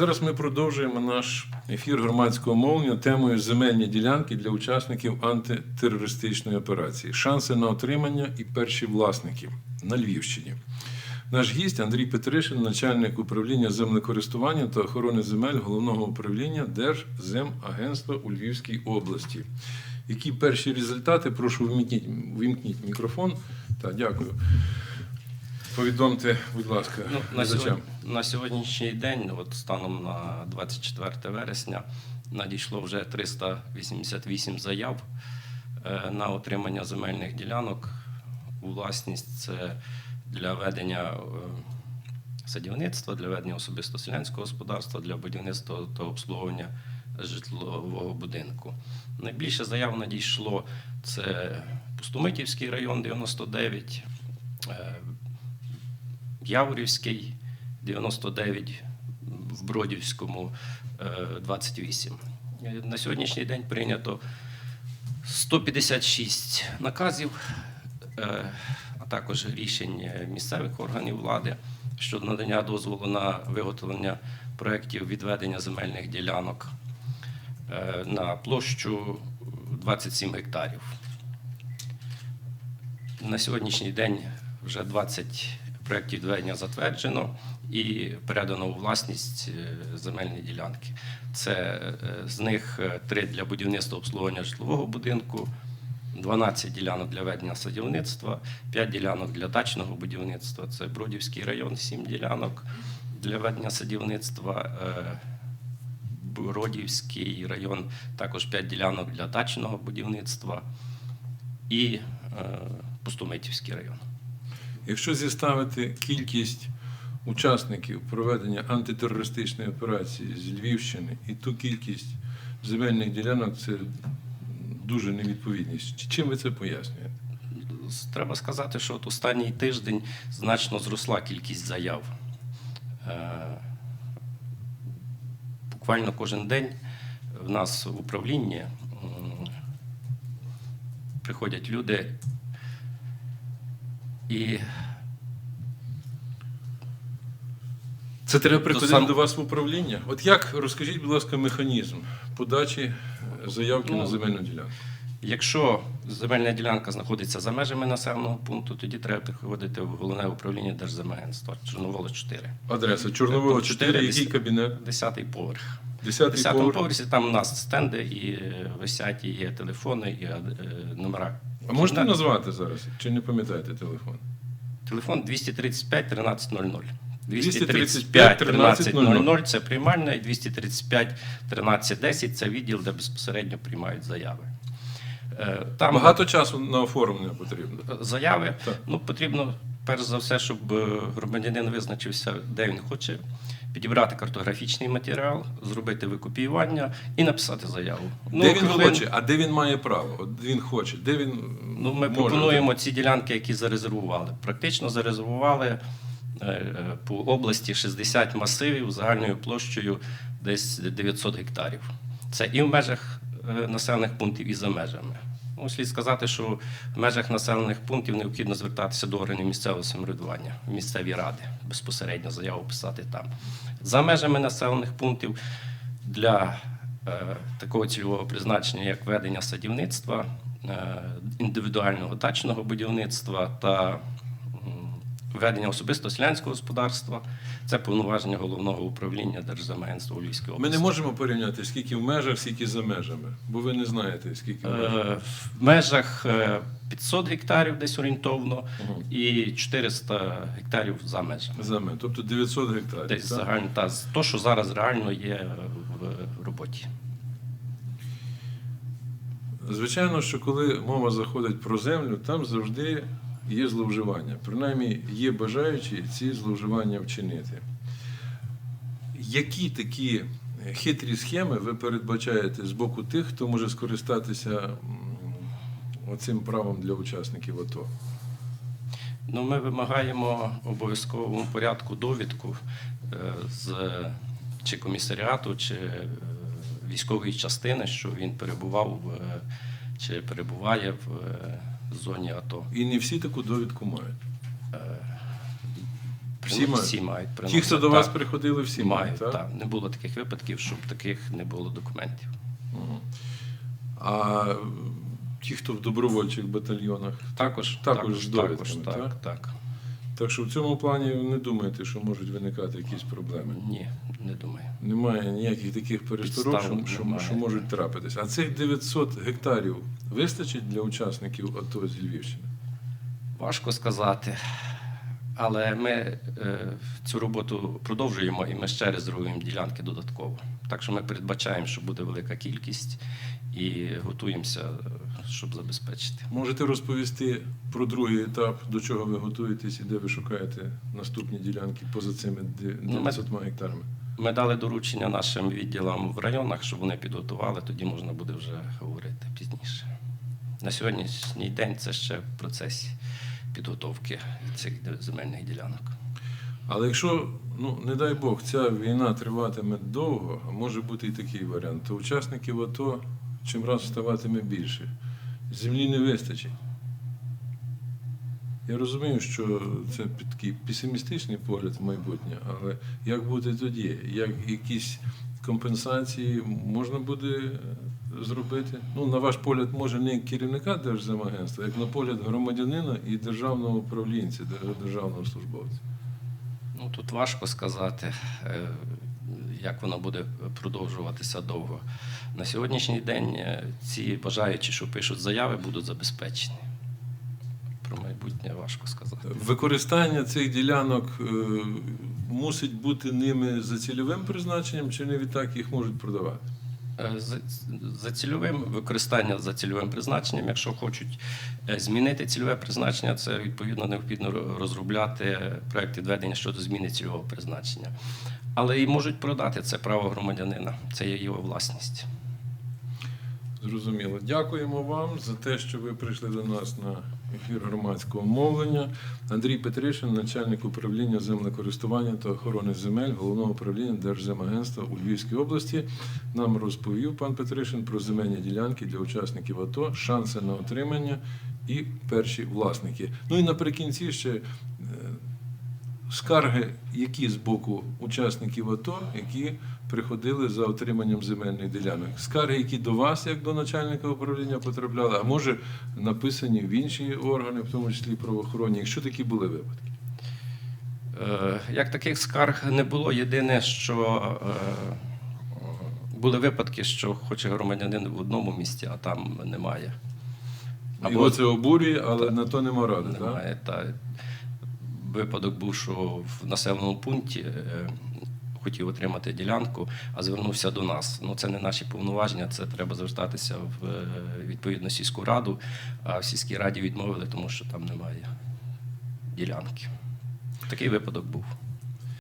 Зараз ми продовжуємо наш ефір громадського мовлення темою земельні ділянки для учасників антитерористичної операції. Шанси на отримання і перші власники на Львівщині. Наш гість Андрій Петришин, начальник управління землекористування та охорони земель головного управління Держземагентства у Львівській області. Які перші результати? Прошу вмітніть, вимкніть мікрофон. Так, дякую. Повідомте, будь ласка, Ну, на, сьогодні, на сьогоднішній день, от станом на 24 вересня, надійшло вже 388 заяв е, на отримання земельних ділянок у власність. Це для ведення е, садівництва, для ведення особисто селянського господарства, для будівництва та обслуговування житлового будинку. Найбільше заяв надійшло це Пустомитівський район 99, е, Яворівський 99, в Бродівському е, 28. Е, На сьогоднішній день прийнято 156 наказів, е, а також рішень місцевих органів влади щодо надання дозволу на виготовлення проєктів відведення земельних ділянок е, на площу 27 гектарів. На сьогоднішній день вже 20 проєктів відведення затверджено і передано у власність е, земельні ділянки. Це е, з них 3 для будівництва обслуговування житлового будинку, 12 ділянок для ведення садівництва, 5 ділянок для дачного будівництва. Це Бродівський район, 7 ділянок для ведення садівництва. е, Бродівський район, також 5 ділянок для дачного будівництва і е, Пустомитівський район. Якщо зіставити кількість учасників проведення антитерористичної операції з Львівщини і ту кількість земельних ділянок, це дуже невідповідність. Чим ви це пояснюєте? Треба сказати, що от останній тиждень значно зросла кількість заяв. Е, Буквально кожен день в нас в управлінні приходять люди і Це треба приходити сам- до вас в управління. От як розкажіть, будь ласка, механізм подачі е, заявки Ну, на земельну ділянку? Якщо земельна ділянка знаходиться за межами населеного пункту, тоді треба приходити в головне управління Держземагентства Чорновола 4. Адреса Чорнового 4, який десять- кабінет? Десятий поверх. 10 10 поверх. поверсі там у нас стенди і е, висять, і є телефони, і е, номера. А можете назвати зараз? Чи не пам'ятаєте телефон? Телефон 235 1300. 235 1300 це приймальна, і 235 1310 це відділ, де безпосередньо приймають заяви. Е, Там Багато часу на оформлення потрібно. заяви. Так. Ну, потрібно, перш за все, щоб е, громадянин визначився, де він хоче, підібрати картографічний матеріал, зробити викопіювання і написати заяву. де він хвилин- хоче, а де він має право? От він хоче, де він Ну, ми може? пропонуємо ці ділянки, які зарезервували. Практично зарезервували е, по області 60 масивів загальною площею десь 900 гектарів. Це і в межах е, населених пунктів, і за межами. Ну, слід сказати, що в межах населених пунктів необхідно звертатися до органів місцевого самоврядування, місцеві ради, безпосередньо заяву писати там. За межами населених пунктів для е, такого цільового призначення, як ведення садівництва, е, індивідуального дачного будівництва та ведення особисто селянського господарства. Це повноваження головного управління Держземагентства у Львівській Ми не можемо порівняти, скільки в межах, скільки за межами, бо ви не знаєте, скільки в межах. Е, В межах е, 500 гектарів десь орієнтовно Мгм. і 400 гектарів за межами. За меж, тобто 900 гектарів. Десь так? загально та то, що зараз реально є в роботі. Звичайно, що коли мова заходить про землю, там завжди є зловживання. Принаймні є бажаючі ці зловживання вчинити. Які такі хитрі схеми ви передбачаєте з боку тих, хто може скористатися м, оцим правом для учасників АТО? Ну, ми вимагаємо обов'язковому порядку довідку е, з чи комісаріату, чи е, військової частини, що він перебував чи перебуває в е, зоні АТО. І не всі таку довідку мають. Е, Всі мають? всі мають Ті, хто до вас Так, приходили, всі мають. мають, так? так? Не було таких випадків, щоб таких не було документів. А е, ті, хто в добровольчих батальйонах, Також, Також довідками, також, так? так, так. так що в цьому плані не думаєте, що можуть виникати якісь проблеми. Ні, не думаю. Немає ніяких таких пересторог, що, що можуть трапитись. А цих 900 гектарів вистачить для учасників АТО з Львівщини? Важко сказати. Але ми е, цю роботу продовжуємо і ми ще резервуємо ділянки додатково. Так що ми передбачаємо, що буде велика кількість і готуємося, щоб забезпечити. Можете розповісти про другий етап, до чого ви готуєтесь і де ви шукаєте наступні ділянки поза цими де- Ну, ми- 900 гектарами? Ми дали доручення нашим відділам в районах, щоб вони підготували, тоді можна буде вже говорити пізніше. На сьогоднішній день це ще в процесі підготовки цих земельних ділянок. Але якщо, ну не дай Бог, ця війна триватиме довго, а може бути і такий варіант, то учасників АТО чим раз ставатиме більше. Землі не вистачить. Я розумію, що це такий песимістичний погляд в майбутнє, але як буде тоді? Як якісь компенсації можна буде е, зробити? Ну, на ваш погляд, може, не керівника Держземагентства, як на погляд громадянина і державного управлінця, державного службовця. Ну тут важко сказати, е, як воно буде продовжуватися довго. На сьогоднішній день е, ці бажаючі, що пишуть заяви, будуть забезпечені. Про майбутнє важко сказати. Використання цих ділянок мусить бути ними за цільовим призначенням, чи не відтак їх можуть продавати? Е, За, за цільовим використання за цільовим призначенням, якщо хочуть е, змінити цільове призначення, це відповідно необхідно розробляти проект відведення щодо зміни цільового призначення. Але і можуть продати це право громадянина, це є його власність. Зрозуміло. Дякуємо вам за те, що ви прийшли до нас на ефір громадського мовлення. Андрій Петришин, начальник управління землекористування та охорони земель головного управління Держземагентства у Львівській області, нам розповів пан Петришин про земельні ділянки для учасників АТО, шанси на отримання і перші власники. Ну і наприкінці ще. Скарги, які з боку учасників АТО, які приходили за отриманням земельних ділянок. Скарги, які до вас, як до начальника управління, потрапляли, а може написані в інші органи, в тому числі правоохоронні, якщо такі були випадки. Е, Як таких скарг не було, єдине, що е, були випадки, що хоче громадянин в одному місті, а там немає. Його це обурює, але на то нема ради. Так? Та випадок був, що в населеному пункті е, хотів отримати ділянку, а звернувся до нас. Ну це не наші повноваження, це треба звертатися в е, відповідну сільську раду. А в сільській раді відмовили, тому що там немає ділянки. Такий випадок був.